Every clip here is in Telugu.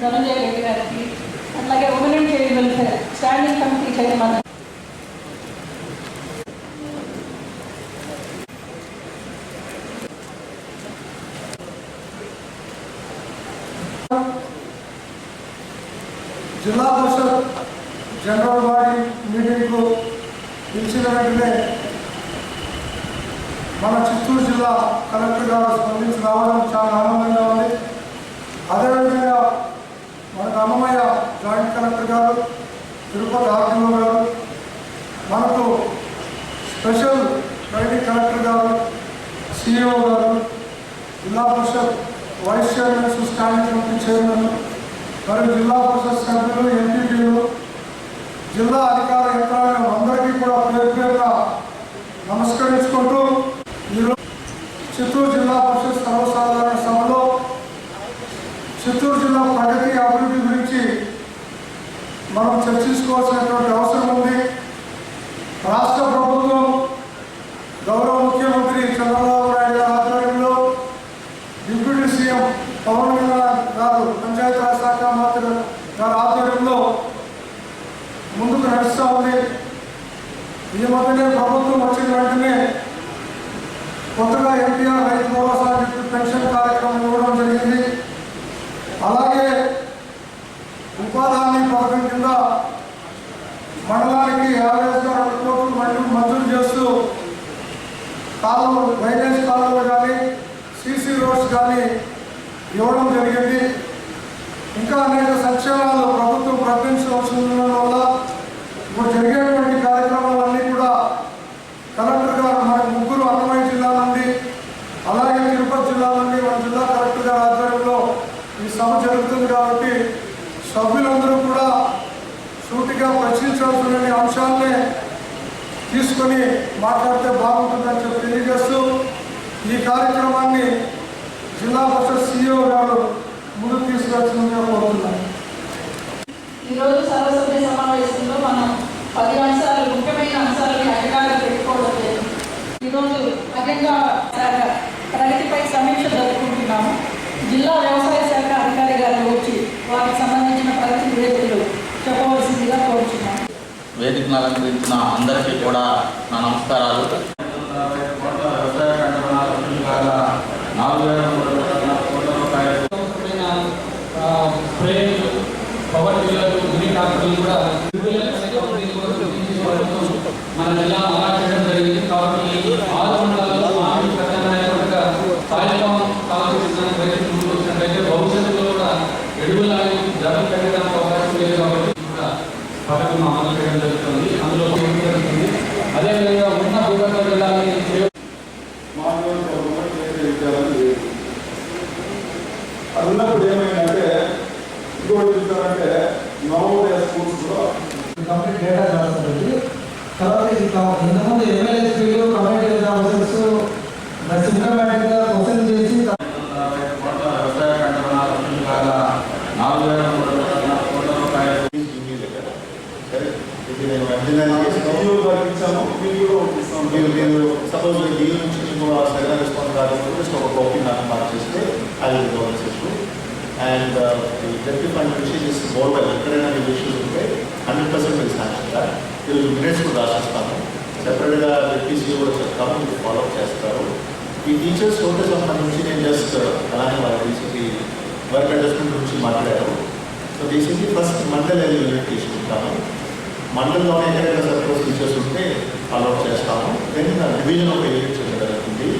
ధనంజయ రెడ్డి గారికి అట్లాగే women and child welfare standing committee chairman Zilla Parishad general body మీటింగ్కు పిలిచిన వెంటనే మన చిత్తూరు జిల్లా కలెక్టర్ గారు స్పందించి రావడం చాలా ఆనందంగా ఉంది. అదేవిధంగా మనకు అన్నమయ్య జాయింట్ కలెక్టర్ గారు తిరుపతి ఆర్టీఓ గారు మనకు స్పెషల్ ట్రైనింగ్ కలెక్టర్ గారు సిఇఓ గారు Zilla Parishad vice chairman standing committee chairman మరియు జిల్లా పరిషత్ సభ్యులు ఎంపీపీలు జిల్లా అధికార యంత్రాంగం అందరికీ కూడా పేరు పేరుగా నమస్కరించుకుంటూ ఈరోజు చిత్తూరు జిల్లా పరిషత్ సర్వసాధారణ సభలో చిత్తూరు జిల్లా ప్రగతి అభివృద్ధి గురించి మనం చర్చించుకోవాల్సినటువంటి అవసరం ఉంది. రాష్ట్ర ప్రభుత్వం గౌరవ ముఖ్యమంత్రి చంద్రబాబు నాయుడు గారి ఆధ్వర్యంలో డిప్యూటీ సీఎం పవన్ కళ్యాణ్ గారు పంచాయతీరాజ్ శాఖ మంత్రి గారి ఆధ్వర్యంలో ముందుకు నడుస్తూ ఉంది. ఈ మధ్యనే ప్రభుత్వం వచ్చిన వెంటనే కొత్తగా ఎన్టీఆర్ రైతు భరోసా పెన్షన్ కార్యక్రమం ఇవ్వడం జరిగింది. అలాగే ఉపాధి పథకం కింద మండలానికి యాభై రెండు కోట్లు మంజూరు మంజూరు చేస్తూ కాలువలు డ్రైనేజ్ కాలువలు కానీ సీసీ రోడ్స్ కానీ ఇవ్వడం జరిగింది. ఇంకా అనేక సంక్షేమాలు ప్రభుత్వం ప్రకటించవలసిన వల్ల ఇప్పుడు జరిగేటువంటి కార్యక్రమాలన్నీ కూడా కలెక్టర్ గారు మన ముగ్గురు అన్నమయ్య జిల్లా నుండి అలాగే తిరుపతి జిల్లా నుండి మన జిల్లా కలెక్టర్ గారి ఆధ్వర్యంలో ఈ సభ జరుగుతుంది కాబట్టి సభ్యులందరూ కూడా సూటిగా ప్రశ్నించాల్సిన అంశాలనే తీసుకొని మాట్లాడితే బాగుంటుందని చెప్పి తెలియజేస్తూ ఈ కార్యక్రమాన్ని జిల్లా పరిషత్ సిఇఓ గారు ముందుకు తీసుకొచ్చిందిగా కోరుతున్నాను ఈరోజు సర్వసభ్య సమావేశంలో మనం పది అంశాలు ముఖ్యమైన అంశాలని అధికారులు పెట్టుకోవడం లేదు ఈరోజు అజెండా శాఖ ప్రగతిపై సమీక్ష జరుపుకుంటున్నాము జిల్లా వ్యవసాయ శాఖ అధికారి గారు వచ్చి వారికి సంబంధించిన ప్రగతి నివేదికలు చెప్పవలసిందిగా కోరుచున్నాము చేస్తున్నారనిపించిన అందరికీ కూడా నా నమస్కారాలు. నాలుగు పవర్ కూడా మన జిల్లా అమలు చేయడం జరిగింది కాబట్టి ఆరు మండలాల్లో మామిడి కావాల్సిన భవిష్యత్తులో కూడా ఎడుగుల ధరలు పెట్టడానికి అవకాశం లేదు కాబట్టి కూడా పథకం అమలు చేయడం జరుగుతుంది అందులో చేయడం జరుగుతుంది అదేవిధంగా ఉన్న భూగర్భ ఏమైందంటే ఇంకోటి చూసారంటే నవోదయ స్కూల్స్లో కంప్లీట్ డేటా రాస్తుంది తర్వాత ఇది కా- ఇంతకుముందు ఎమ్మెల్యేస్పీలు కమ్యూనిటీ ఆఫీసర్స్ సిస్టమేటిక్గా మీరు మీరు సపోజ్ డీల్ నుంచి మీకు సరైన రెస్పాన్స్ కాకపోతే జస్ట్ ఒక కాపీ నాకు మార్క్ చేస్తే అది గవర్నెన్స్ అండ్ డెప్యూటీ ఫండ్ నుంచి జస్ట్ బోర్డు ఎక్కడైనా మీకు ఇష్యూస్ ఉంటే హండ్రెడ్ పర్సెంట్ మీరు సాక్షన్ ఈరోజు మినిట్స్ కూడా రాసిస్తాము సెపరేట్గా డిప్యూసీ కూడా చెప్తాము మీరు ఫాలోఅప్ చేస్తారు ఈ టీచర్స్ తోటి సంబంధించి నేను జస్ట్ అలానే వాళ్ళ టీచర్కి వర్క్ అడ్జస్ట్మెంట్ గురించి మాట్లాడారు so basically first mandal unit తీసుకుంటాము మండలంలోనే ఏదైనా సర్ప్లస్ టీచర్స్ ఉంటే అలౌట్ చేస్తాము. దెన్ డివిజన్ ఒక యూనిట్ జరుగుతుంది.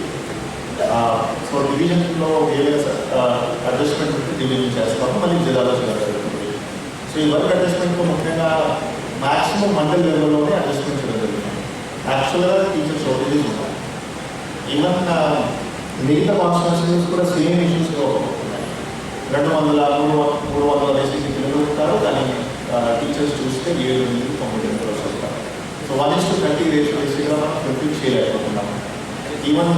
సో డివిజన్లో ఏదైనా అడ్జస్ట్మెంట్ ఉంటే డివిజన్ చేస్తాము. మళ్ళీ జిల్లాలో జరుగుతుంది సో ఈ వర్క్ అడ్జస్ట్మెంట్లో ముఖ్యంగా మాక్సిమం మండల లెవెల్లోనే అడ్జస్ట్మెంట్ చేయడం జరుగుతుంది. యాక్చువల్గా టీచర్ షార్టేజెస్ ఉన్నాయి ఈవెన్ మిగతా కాన్స్టిట్యూషన్స్ కూడా సేమ్ ఇష్యూస్లో ఉన్నాయి రెండు వందల మూడు మూడు వందల వేసి పిల్లలు ఉంటారు. దాన్ని టీచర్స్ చూస్తే ఏడు ఎనిమిది తొమ్మిది ఎంప్లాయీస్ ఉంటారు so one is to thirty ratio బేసిక్గా మనం ఫిఫ్టీన్ చేయలేకపోతున్నాం. ఈవెన్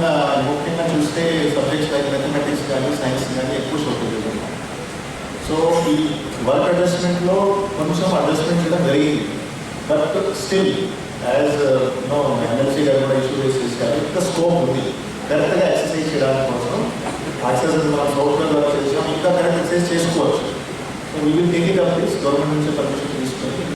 ముఖ్యంగా చూస్తే సబ్జెక్ట్స్ లైక్ మ్యాథమెటిక్స్ కానీ సైన్స్ కానీ ఎక్కువ షార్టేజెస్ ఉన్నాయి సో ఈ వర్క్ అడ్జస్ట్మెంట్లో కొంచెం అడ్జస్ట్మెంట్ చేయడం జరిగింది. But still as no MLC గారు కూడా ఇష్యూ రేస్ చేశారు. ఇంకా స్కోప్ ఉంది. కరెక్ట్గా ఎక్సర్సైజ్ చేయడానికి కోసం ఎక్సర్సైజ్ మనం సాఫ్ట్వేర్ వర్క్ చేసాం ఇంకా కరెక్ట్ ఎక్సర్సైజ్ చేసుకోవచ్చు. So we will take it up this government నుంచి పర్మిషన్ తీసుకొని